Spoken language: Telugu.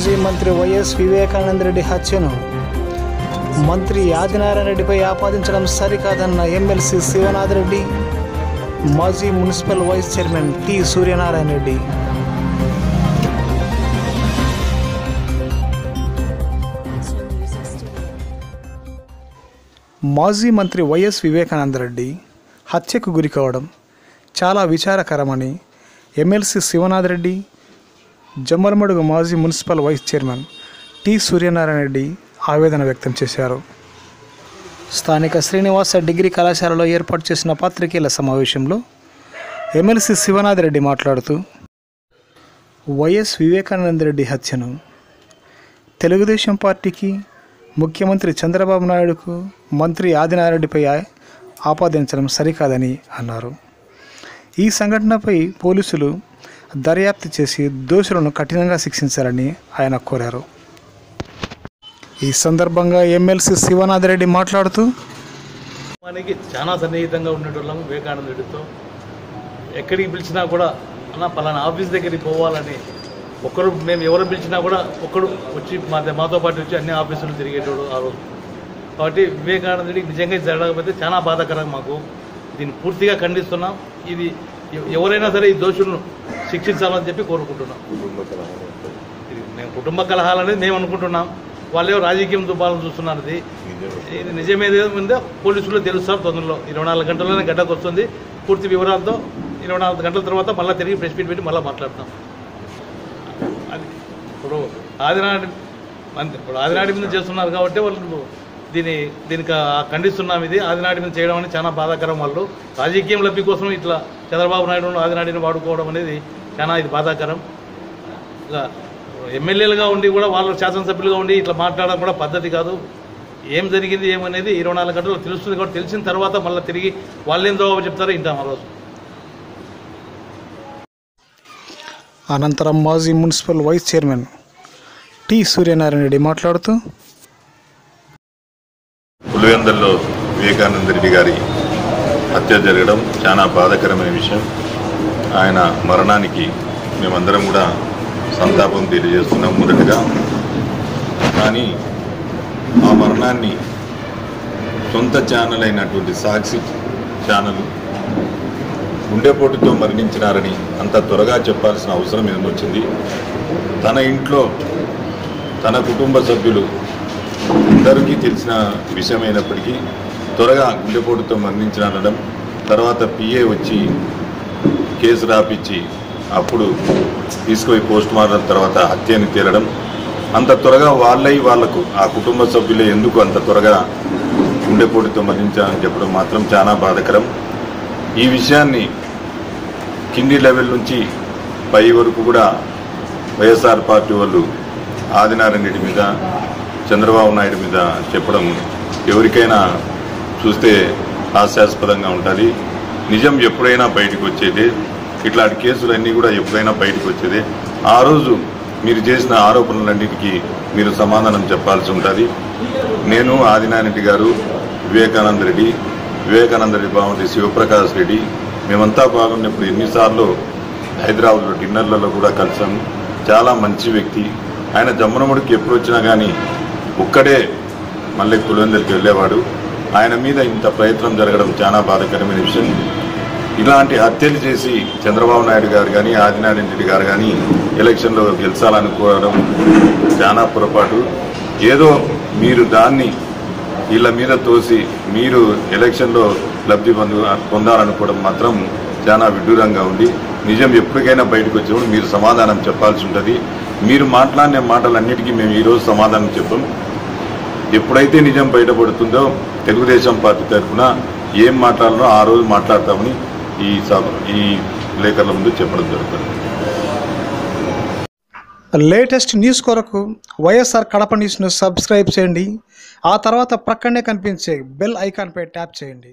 మాజీ మంత్రి వైఎస్ వివేకానంద రెడ్డి హత్యను. మంత్రి ఆదినారాయణ రెడ్డిపై ఆపాదించడం సరికాదన్న ఎమ్మెల్సీ శివనాథ్ రెడ్డి మాజీ municipal vice chairman T Suryanarayana Reddy. మాజీ మంత్రి వైఎస్ వివేకానంద రెడ్డి హత్యకు గురి కావడం చాలా విచారకరమని ఎమ్మెల్సీ శివనాథ్ రెడ్డి జమ్మలమడుగు మాజీ municipal vice chairman T Suryanarayana Reddy ఆవేదన వ్యక్తం చేశారు. స్థానిక శ్రీనివాస డిగ్రీ కళాశాలలో ఏర్పాటు చేసిన పాత్రికేయుల సమావేశంలో ఎమ్మెల్సీ శివనాథ్ రెడ్డి మాట్లాడుతూ వైఎస్ వివేకానంద రెడ్డి హత్యను తెలుగుదేశం పార్టీకి ముఖ్యమంత్రి చంద్రబాబు నాయుడుకు మంత్రి ఆదినారెడ్డిపై ఆపాదించడం సరికాదని అన్నారు. ఈ సంఘటనపై పోలీసులు దర్యాప్తు చేసి దోషులను కఠినంగా శిక్షించాలని ఆయన కోరారు. ఈ సందర్భంగా ఎమ్మెల్సీ శివనాథ్ రెడ్డి మాట్లాడుతూ మనకి చాలా సన్నిహితంగా ఉండేటోళ్ళం వివేకానంద రెడ్డితో ఎక్కడికి పిలిచినా కూడా అన్న పలానా ఆఫీస్ దగ్గరికి పోవాలని ఒకరు మేము ఎవరు పిలిచినా కూడా ఒకడు వచ్చి మా మాతో పాటు వచ్చి అన్ని ఆఫీసులు తిరిగేటోడు ఆ రోజు. కాబట్టి వివేకానందుడికి నిజంగా ఇది జరగకపోతే చాలా బాధాకరం మాకు. దీన్ని పూర్తిగా ఖండిస్తున్నాం. ఇది ఎవరైనా సరే ఈ దోషులను శిక్షించాలని చెప్పి కోరుకుంటున్నాం. ఇది మేము కుటుంబ కలహాలు అనేది మేము అనుకుంటున్నాం. వాళ్ళే రాజకీయం దుబ్బాలను చూస్తున్నారు ఇది ఇది నిజమేదో పోలీసులు తెలుస్తారు తొందరలో. ఇరవై నాలుగు గంటల్లోనే గడ్డకు వస్తుంది. పూర్తి వివరాలతో ఇరవై నాలుగు గంటల తర్వాత మళ్ళీ తిరిగి ప్రెస్ మీట్ పెట్టి మళ్ళీ మాట్లాడతాం. అది ఇప్పుడు ఆదినాడి అంతే ఇప్పుడు ఆదినాడి మీద చేస్తున్నారు కాబట్టి వాళ్ళు దీని దీనికి ఖండిస్తున్నాం ఇది. ఆదినాడి మీద చేయడం అనేది చాలా బాధాకరం వాళ్ళు. రాజకీయం లబ్ధి కోసం ఇట్లా చంద్రబాబు నాయుడు ఆదినాడిని వాడుకోవడం అనేది చాలా ఇది బాధాకరం. ఇలా ఎమ్మెల్యేలుగా ఉండి కూడా వాళ్ళు శాసనసభ్యులుగా ఉండి ఇట్లా మాట్లాడడం కూడా పద్ధతి కాదు. ఏం జరిగింది ఏమనేది ఇరవై నాలుగు గంటలు తెలుస్తుంది కాబట్టి తెలిసిన తర్వాత మళ్ళీ తిరిగి వాళ్ళేం జవాబు చెప్తారో వింటాం ఆ రోజు. అనంతరం మాజీ municipal vice chairman T Suryanarayana Reddy మాట్లాడుతూ పులివెందల్లో వివేకానంద రెడ్డి గారి హత్య జరగడం చాలా బాధాకరమైన విషయం. ఆయన మరణానికి మేమందరం కూడా సంతాపం తెలియజేస్తున్నాం మొదటగా. కానీ ఆ మరణాన్ని సొంత ఛానల్ అయినటువంటి సాక్షి ఛానల్ గుండెపోటుతో మరణించినారని అంత త్వరగా చెప్పాల్సిన అవసరం ఏమొచ్చింది తన ఇంట్లో తన కుటుంబ సభ్యులు అందరికీ తెలిసిన విషయమైనప్పటికీ త్వరగా గుండెపోటుతో మరణించినారడం తర్వాత పిఏ వచ్చి కేసు రాపిచ్చి అప్పుడు తీసుకుపోయి పోస్ట్ మార్టం తర్వాత హత్యని తీరడం. అంత త్వరగా వాళ్ళై వాళ్ళకు ఆ కుటుంబ సభ్యులే ఎందుకు అంత త్వరగా గుండెపోటుతో మరణించాలని చెప్పడం మాత్రం చాలా బాధకరం. ఈ విషయాన్ని కింది లెవెల్ నుంచి పై వరకు కూడా వైఎస్ఆర్ పార్టీ వాళ్ళు ఆదినారాయణ రెడ్డి మీద చంద్రబాబు నాయుడు మీద చెప్పడం ఎవరికైనా చూస్తే హాస్యాస్పదంగా ఉంటుంది నిజం ఎప్పుడైనా బయటకు వచ్చేది. ఇట్లాంటి కేసులన్నీ కూడా ఎప్పుడైనా బయటకు వచ్చేది. ఆ రోజు మీరు చేసిన ఆరోపణలన్నిటికీ మీరు సమాధానం చెప్పాల్సి ఉంటుంది. నేను ఆదినారెడ్డి గారు వివేకానంద రెడ్డి వివేకానంద రెడ్డి బాగుంది శివప్రకాష్ రెడ్డి మేమంతా బాగున్నప్పుడు ఎన్నిసార్లు హైదరాబాద్లో డిన్నర్లలో కూడా కలిసాము చాలా మంచి వ్యక్తి. ఆయన జమ్మనముడికి ఎప్పుడు వచ్చినా కానీ ఒక్కడే మళ్ళీ పులివెందులకి వెళ్ళేవాడు. ఆయన మీద ఇంత ప్రయత్నం జరగడం చాలా బాధాకరమైన విషయం. ఇలాంటి హత్యలు చేసి చంద్రబాబు నాయుడు గారు కానీ ఆదినారాయణ రెడ్డి గారు కానీ ఎలక్షన్లో గెలిచాలనుకోవడం చాలా పొరపాటు. ఏదో మీరు దాన్ని వీళ్ళ మీద తోసి మీరు ఎలక్షన్లో లబ్ధి పొందు పొందాలనుకోవడం మాత్రం చాలా విడ్డూరంగా ఉంది. నిజం ఎప్పటికైనా బయటకు వచ్చినప్పుడు మీరు సమాధానం చెప్పాల్సి ఉంటుంది. మీరు మాట్లాడిన మాటలన్నిటికీ మేము ఈరోజు సమాధానం చెప్పాం. ఎప్పుడైతే నిజం బయటపడుతుందో తెలుగుదేశం పార్టీ తరఫున ఏం మాట్లాడాలో ఆ రోజు మాట్లాడతామని ఈ ఈ లేఖల ముందు చెప్పడం జరుగుతుంది. లేటెస్ట్ న్యూస్ కొరకు వైఎస్ఆర్ కడప న్యూస్ను సబ్స్క్రైబ్ చేయండి. ఆ తర్వాత ప్రక్కనే కనిపించే బెల్ ఐకాన్పై ట్యాప్ చేయండి.